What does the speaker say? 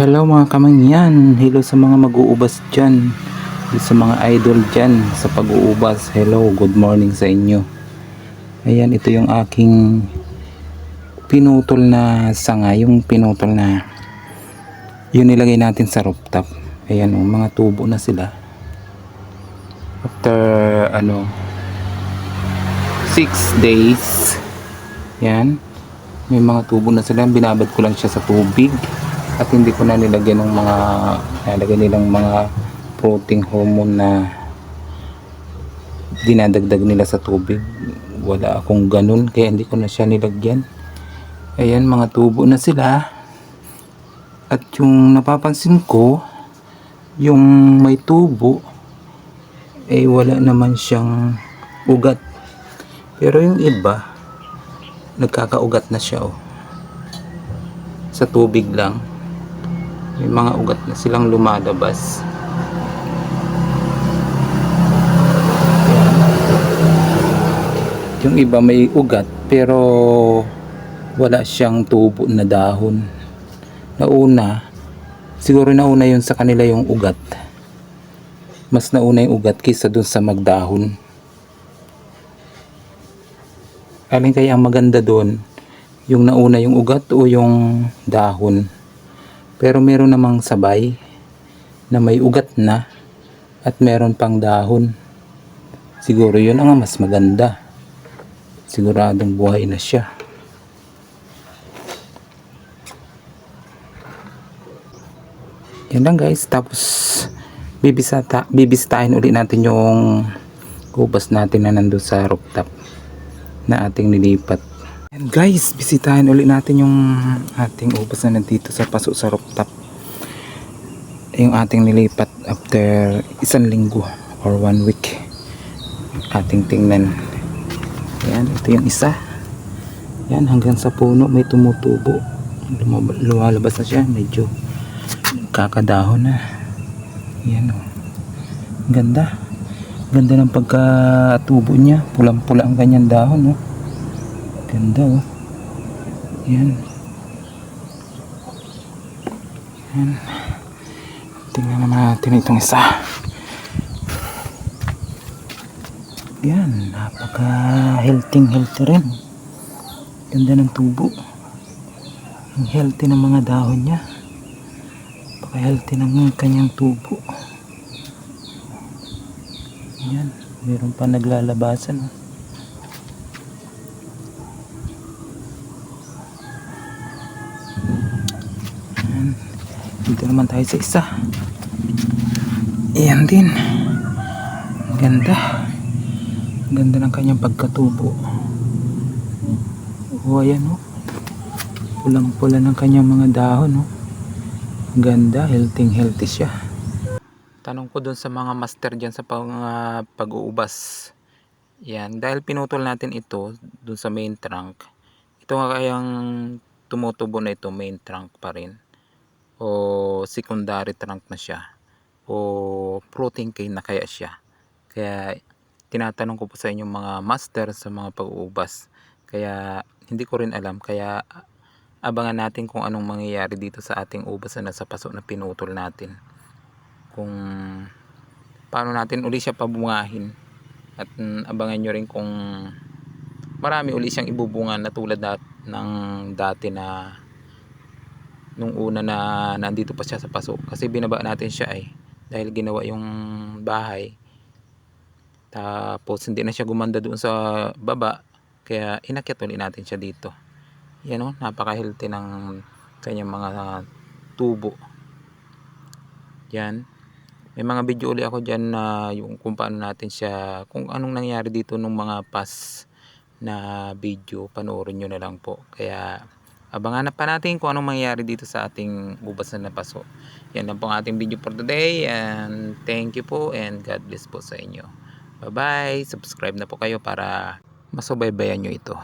Hello mga kamangyan, hello sa mga mag-uubas dyan, sa mga idol dyan sa pag-uubas, hello, good morning sa inyo. Ayan, ito yung aking pinutol na sanga, yung pinutol na yun nilagay natin sa rooftop. Ayan o, mga tubo na sila. After, ano, 6 days, yan, may mga tubo na sila, binabad ko lang siya sa tubig at hindi ko na nilagyan ng mga nilagay nilang mga protein hormone na dinadagdag nila sa tubig. Wala akong ganun kaya hindi ko na siya nilagyan. Ayan mga tubo na sila. At yung napapansin ko yung may tubo eh wala naman siyang ugat. Pero yung iba nagkakaugat na siya oh. Sa tubig lang may mga ugat na silang lumalabas. Yung iba may ugat pero wala siyang tubo na dahon. Nauna siguro nauna yun sa kanila yung ugat. Mas nauna yung ugat kaysa dun sa magdahon. Alin kaya ang maganda doon yung nauna yung ugat o yung dahon pero meron namang sabay na may ugat na at meron pang dahon. Siguro yun ang mas maganda. Siguradong buhay na siya. Yan lang guys. Tapos bibisata, bibisitahin ulit natin yung kubas natin na nandun sa rooftop na ating nilipat And guys, bisitahin ulit natin yung ating ubas na nandito sa paso sa rooftop. Yung ating nilipat after isang linggo or one week. Ating tingnan. Yan, ito yung isa. Yan, hanggang sa puno may tumutubo. Lumalabas na siya, medyo kakadahon na. Yan o. Ganda. Ganda ng pagkatubo niya. Pulang-pula ang kanyang dahon, no? Ganda oh. Yan. Yan. Tingnan naman natin itong isa. Yan. Napaka healthy healthy rin. Ganda ng tubo. Ang healthy ng mga dahon niya. Napaka healthy ng kanyang tubo. Yan. Meron pa naglalabasan oh. Dito naman tayo sa isa. Iyan din. Ganda. Ganda ng kanyang pagkatubo. O ayan o. Pulang-pula ng kanyang mga dahon o. Ang Ganda. Healthy healthy siya. Tanong ko dun sa mga master dyan sa pang, ah, pag-uubas. Yan. Dahil pinutol natin ito dun sa main trunk. Ito nga kayang tumutubo na ito main trunk pa rin o secondary trunk na siya o protein cane na kaya siya. Kaya tinatanong ko po sa inyo mga master sa mga pag-uubas. Kaya hindi ko rin alam. Kaya abangan natin kung anong mangyayari dito sa ating ubas na nasa paso na pinutol natin. Kung paano natin uli siya pabungahin. At abangan nyo rin kung marami uli siyang ibubunga na tulad dat ng dati na nung una na nandito pa siya sa paso. Kasi binaba natin siya ay dahil ginawa yung bahay. Tapos hindi na siya gumanda doon sa baba kaya inakyat ulit natin siya dito. Yan o napaka healthy ng kanyang mga tubo. Yan. May mga video ulit ako dyan na yung kung paano natin siya kung anong nangyari dito nung mga past na video panoorin nyo na lang po. Kaya abangan na pa natin kung anong mangyayari dito sa ating ubas na napaso. Yan lang po ang ating video for today and thank you po and God bless po sa inyo. Bye bye subscribe na po kayo para masubaybayan nyo ito